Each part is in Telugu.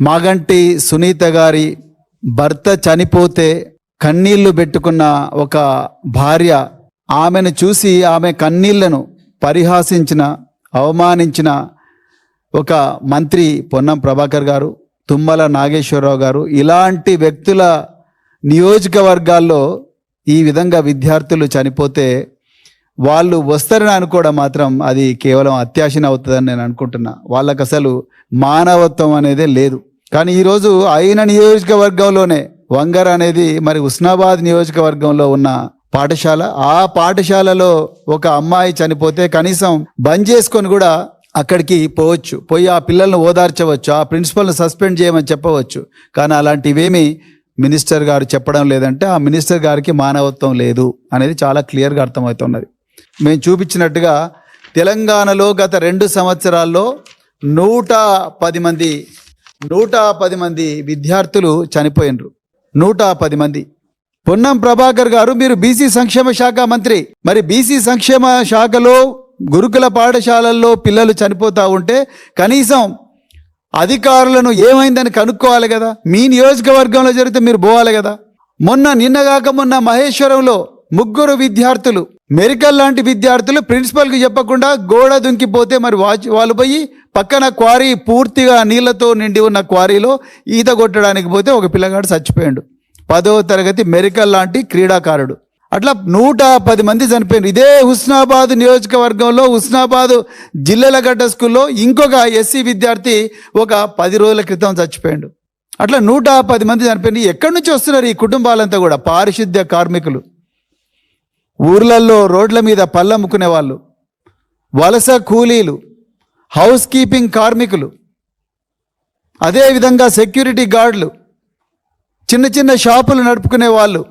మాగంటి సునీత గారి భర్త చనిపోతే కన్నీళ్ళు పెట్టుకున్న ఒక భార్య ఆమెను చూసి ఆమె కన్నీళ్ళను పరిహాసించిన అవమానించిన ఒక మంత్రి పొన్నం ప్రభాకర్ గారు తుమ్మల నాగేశ్వరరావు గారు. ఇలాంటి వ్యక్తుల నియోజకవర్గాల్లో ఈ విధంగా విద్యార్థులు చనిపోతే వాళ్ళు వస్తారని అనుకోవడం మాత్రం అది కేవలం అత్యాశన అవుతుందని నేను అనుకుంటున్నా. వాళ్ళకి అసలు మానవత్వం అనేదే లేదు. కానీ ఈరోజు అయిన నియోజకవర్గంలోనే వంగర్ అనేది మరి ఉస్నాబాద్ నియోజకవర్గంలో ఉన్న పాఠశాల ఆ పాఠశాలలో ఒక అమ్మాయి చనిపోతే కనీసం బంద్ చేసుకొని కూడా అక్కడికి పోవచ్చు. పోయి ఆ పిల్లల్ని ఓదార్చవచ్చు ఆ ప్రిన్సిపల్ని సస్పెండ్ చేయమని చెప్పవచ్చు. కానీ అలాంటివేమీ మినిస్టర్ గారు చెప్పడం లేదంటే ఆ మినిస్టర్ గారికి మానవత్వం లేదు అనేది చాలా క్లియర్గా అర్థమవుతున్నది. మేము చూపించినట్టుగా తెలంగాణలో గత రెండు సంవత్సరాల్లో నూట పది మంది నూట పది మంది విద్యార్థులు చనిపోయినరు. నూట పది మంది. పొన్నం ప్రభాకర్ గారు మీరు బీసీ సంక్షేమ శాఖ మంత్రి. మరి బీసీ సంక్షేమ శాఖలో గురుకుల పాఠశాలల్లో పిల్లలు చనిపోతూ ఉంటే కనీసం అధికారులను ఏమైందని కనుక్కోవాలి కదా? మీ నియోజకవర్గంలో జరిగితే మీరు పోవాలి కదా? మొన్న నిన్నగాక మొన్న మహేశ్వరంలో ముగ్గురు విద్యార్థులు మెరికల్ లాంటి విద్యార్థులు ప్రిన్సిపల్కి చెప్పకుండా గోడ దుంకిపోతే మరి వాచ్ వాళ్ళు పోయి పక్కన క్వారీ పూర్తిగా నీళ్ళతో నిండి ఉన్న క్వారీలో ఈత కొట్టడానికి పోతే ఒక పిల్లగాడు చచ్చిపోయాడు. పదవ తరగతి మెరికల్ లాంటి క్రీడాకారుడు. అట్లా నూట పది మంది చనిపోయారు ఇదే హుస్నాబాద్ నియోజకవర్గంలో హుస్నాబాద్ జిల్లెలగడ్డ స్కూల్లో ఇంకొక ఎస్సీ విద్యార్థి ఒక పది రోజుల క్రితం చచ్చిపోయాడు. అట్లా నూట పది మంది చనిపోయింది ఎక్కడి నుంచి వస్తున్నారు ఈ కుటుంబాలంతా కూడా? పారిశుద్ధ్య కార్మికులు. ఊర్లల్లో రోడ్ల మీద పళ్ళమ్ముకునే వాళ్ళు వలస కూలీలు హౌస్ కీపింగ్ కార్మికులు అదేవిధంగా సెక్యూరిటీ గార్డులు చిన్న చిన్న షాపులు నడుపుకునే వాళ్ళు.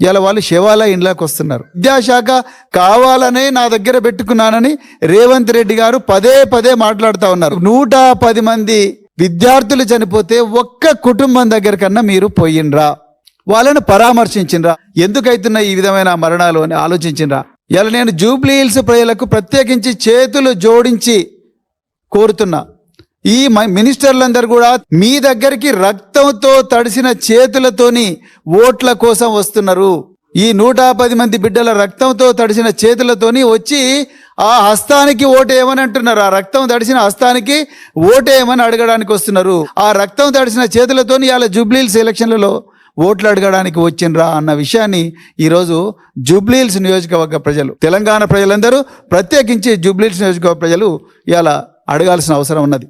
ఇలా వాళ్ళు శివాల ఇండ్లకు వస్తున్నారు. విద్యాశాఖ కావాలనే నా దగ్గర పెట్టుకున్నానని రేవంత్ రెడ్డి గారు పదే పదే మాట్లాడుతూ ఉన్నారు. నూట పది మంది విద్యార్థులు చనిపోతే ఒక్క కుటుంబం దగ్గర కన్నా మీరు పోయిండ్రా. వాళ్ళను పరామర్శించిండ్రా ఎందుకైతున్న ఈ విధమైన మరణాలు అని ఆలోచించిండ్రా ఇలా నేను జూబ్లీ హిల్స్ ప్రజలకు ప్రత్యేకించి చేతులు జోడించి కోరుతున్నా. ఈ మ- మినిస్టర్లందరూ కూడా మీ దగ్గరికి రక్తంతో తడిసిన చేతులతోని ఓట్ల కోసం వస్తున్నారు. ఈ నూట పది మంది బిడ్డల రక్తంతో తడిసిన చేతులతోని వచ్చి ఆ హస్తానికి ఓటేయమని అంటున్నారు. ఆ రక్తం తడిసిన హస్తానికి ఓటేయమని అడగడానికి వస్తున్నారు. ఆ రక్తం తడిసిన చేతులతోని ఇలా జూబ్లీల్స్ ఎలక్షన్లలో ఓట్లు అడగడానికి వచ్చిండ్రా అన్న విషయాన్ని ఈరోజు జూబ్లీల్స్ నియోజకవర్గ ప్రజలు తెలంగాణ ప్రజలందరూ ప్రత్యేకించి జూబ్లీల్స్ నియోజకవర్గ ప్రజలు ఇవాళ అడగాల్సిన అవసరం ఉన్నది.